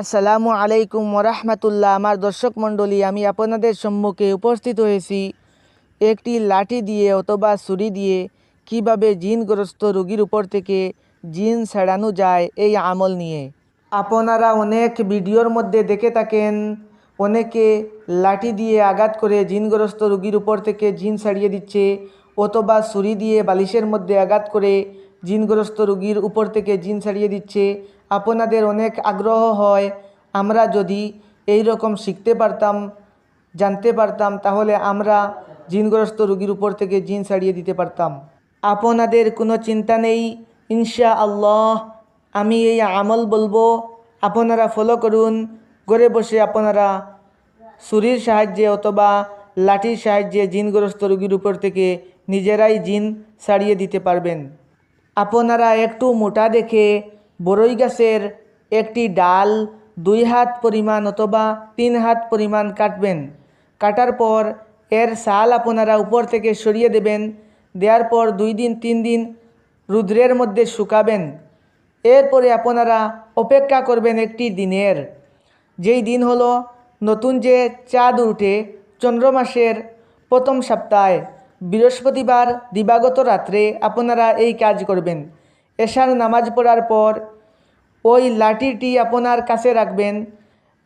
আসসালামু আলাইকুম ওরহমতুল্লাহ। আমার দর্শক মণ্ডলী, আমি আপনাদের সম্মুখে উপস্থিত হয়েছি একটি লাঠি দিয়ে অথবা ছুরি দিয়ে কীভাবে জিনগ্রস্ত রোগীর উপর থেকে জিন ছাড়ানো যায় এই আমল নিয়ে। আপনারা অনেক ভিডিওর মধ্যে দেখে থাকেন, অনেকে লাঠি দিয়ে আঘাত করে জিনগ্রস্ত রোগীর উপর থেকে জিন ছাড়িয়ে দিচ্ছে, অথবা ছুরি দিয়ে বালিশের মধ্যে আঘাত করে জিনগ্রস্ত রুগীর উপর থেকে জিন ছাড়িয়ে দিচ্ছে। আপনাদের অনেক আগ্রহ হয়। আমরা যদি এই রকম শিখতে পারতাম, জানতে পারতাম, তাহলে আমরা জিনগ্রস্ত রুগীর উপর থেকে জিন ছাড়িয়ে দিতে পারতাম। আপনাদের কোনো চিন্তা নেই? ইনশা আল্লাহ আমি এই আমল বলব। আপনারা ফলো করুন। ঘরে বসে আপনারা ছুরির সাহায্যে অথবা লাঠির সাহায্যে জিনগ্রস্ত রোগীর উপর থেকে নিজেরাই জিন ছাড়িয়ে দিতে পারবেন। আপনারা একটু মোটা দেখে বড়ই গাছের একটি ডাল দুই হাত পরিমাণ অথবা তিন হাত পরিমাণ কাটবেন। কাটার পর এর সাল আপনারা উপর থেকে সরিয়ে দেবেন। দেওয়ার পর দুই দিন, তিন দিন রুদ্রের মধ্যে শুকাবেন। এরপরে আপনারা অপেক্ষা করবেন একটি দিনের। যেই দিন হলো নতুন যে চাঁদ উঠে চন্দ্র মাসের প্রথম সপ্তাহে। বৃহস্পতিবার দিবাগত রাত্রে আপনারা এই কাজ করবেন। এশার নামাজ পড়ার পর ওই লাঠিটি আপনার কাছে রাখবেন।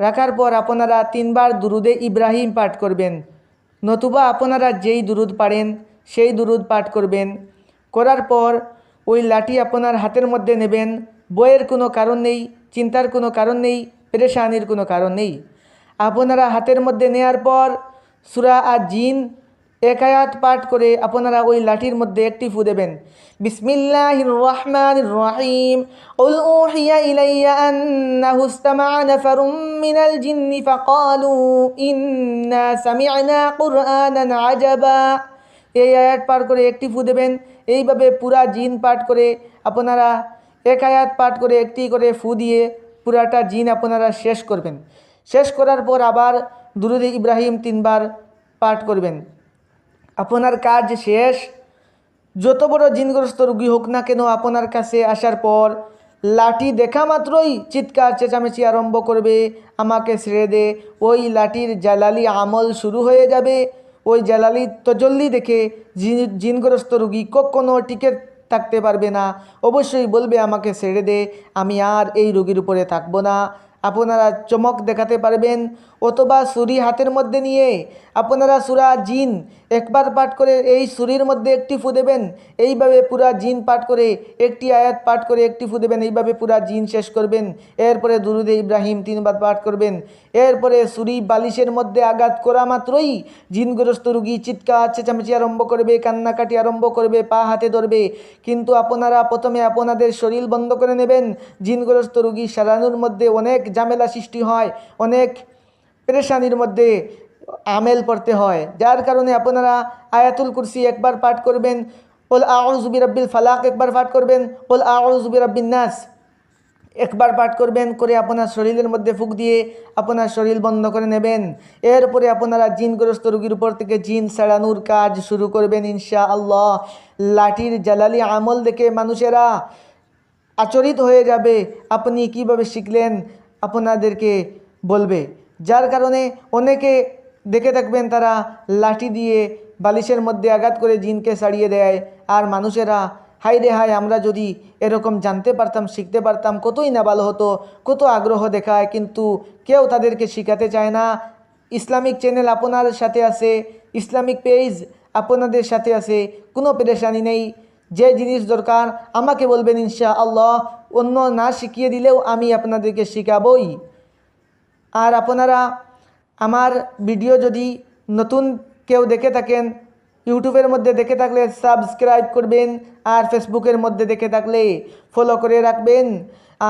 রাখার পর আপনারা তিনবার দুরুদে ইব্রাহিম পাঠ করবেন। নতুবা আপনারা যেই দুরুদ পারেন সেই দুরুদ পাঠ করবেন। করার পর ওই লাঠি আপনার হাতের মধ্যে নেবেন। বইয়ের কোনো কারণ নেই, চিন্তার কোনো কারণ নেই, পেরেশানির কোনো কারণ নেই। আপনারা হাতের মধ্যে নেয়ার পর সুরা আর জিন একায়াত পাঠ করে আপনারা ওই লাঠির মধ্যে একটি ফু দেবেন। বিসমিল্লাহ রহমান রহিম। পাঠ করে একটি ফু দেবেন। এইভাবে পুরা জিন পাঠ করে আপনারা এক আয়াত পাঠ করে একটি করে ফু দিয়ে পুরাটা জিন আপনারা শেষ করবেন। শেষ করার পর আবার দুরুদে ইব্রাহিম তিনবার পাঠ করবেন। আপনার কাজ শেষ। যত বড় জিনগ্রস্ত রুগী হোক না কেন, আপনার কাছে আসার পর লাঠি দেখা মাত্রই চিৎকার, চেঁচামেচি আরম্ভ করবে। আমাকে ছেড়ে দে। ওই লাঠির জালালি আমল শুরু হয়ে যাবে। ওই জালালি তজল্লি দেখে জিন, জিনগ্রস্ত রুগী কখনো টিকে থাকতে পারবে না। অবশ্যই বলবে, আমাকে ছেড়ে দে। আমি আর এই রুগীর উপরে থাকব না। আপনারা চমক দেখাতে পারবেন, অথবা সুরি হাতের মধ্যে নিয়ে আপনারা সুরা জিন একবার পাঠ করে এই সুরির মধ্যে একটি ফু দেবেন। এইভাবে পুরা জিন পাঠ করে একটি আয়াত পাঠ করে একটি ফু দেবেন। এইভাবে পুরা জিন শেষ করবেন। এরপরে দুরুদে ইব্রাহিম তিনবার পাঠ করবেন। এরপরে সুরি বালিশের মধ্যে আঘাত করা মাত্রই জিনগ্রস্ত রুগী চিৎকার, চেঁচামেচি আরম্ভ করবে, কান্নাকাটি আরম্ভ করবে, পা হাতে ধরবে। কিন্তু আপনারা প্রথমে আপনাদের শরীর বন্ধ করে নেবেন। জিনগ্রস্ত রুগী সারানোর মধ্যে অনেক ঝামেলা সৃষ্টি হয়, অনেক পেরেশানির মধ্যে আমেল পড়তে হয়। যার কারণে আপনারা আয়াতুল কুরসি একবার পাঠ করবেন, ওল আউজুবি রব্বিল ফালাক একবার পাঠ করবেন, ওল আউজুবি রব্বিন নাস একবার পাঠ করবেন, করে আপনার শরীরের মধ্যে ফুক দিয়ে আপনার শরীর বন্ধ করে নেবেন। এরপরে আপনারা জিনগ্রস্ত রোগীর উপর থেকে জিন সাড়ানোর কাজ শুরু করবেন ইনশা আল্লাহ লাঠির জালালি আমল দেখে মানুষেরা আচরিত হয়ে যাবে। আপনি কীভাবে শিখলেন? আপনাদেরকে বলবে। যার কারণে অনেকে দেখে থাকবেন তারা লাঠি দিয়ে বালিশের মধ্যে আঘাত করে জিনকে ছাড়িয়ে দেয় আর মানুষেরা হাই রে হাই আমরা যদি এরকম জানতে পারতাম, শিখতে পারতাম, কতই না ভালো হতো, কত আগ্রহ দেখায়, কিন্তু কেউ তাদেরকে শিখাতে চায় না। ইসলামিক চ্যানেল আপনার সাথে আছে, ইসলামিক পেজ আপনাদের সাথে আছে, কোনো পেরেশানি নেই। যে জিনিস দরকার, আমাকে বলবেন ইনশা আল্লাহ অন্য না শিখিয়ে দিলেও আমি আপনাদেরকে শেখাবই। আর আপনারা আমার ভিডিও যদি নতুন কেউ দেখে থাকেন, ইউটিউবের মধ্যে দেখে থাকলে সাবস্ক্রাইব করবেন আর ফেসবুকের মধ্যে দেখে থাকলে ফলো করে রাখবেন।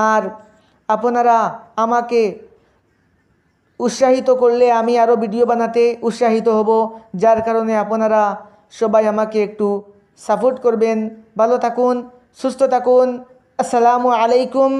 আর আপনারা আমাকে উৎসাহিত করলে আমি আরও ভিডিও বানাতে উৎসাহিত হব, যার কারণে আপনারা সবাই আমাকে একটু সাপোর্ট করবেন ভালো থাকুন সুস্থ থাকুন আসসালামু আলাইকুম।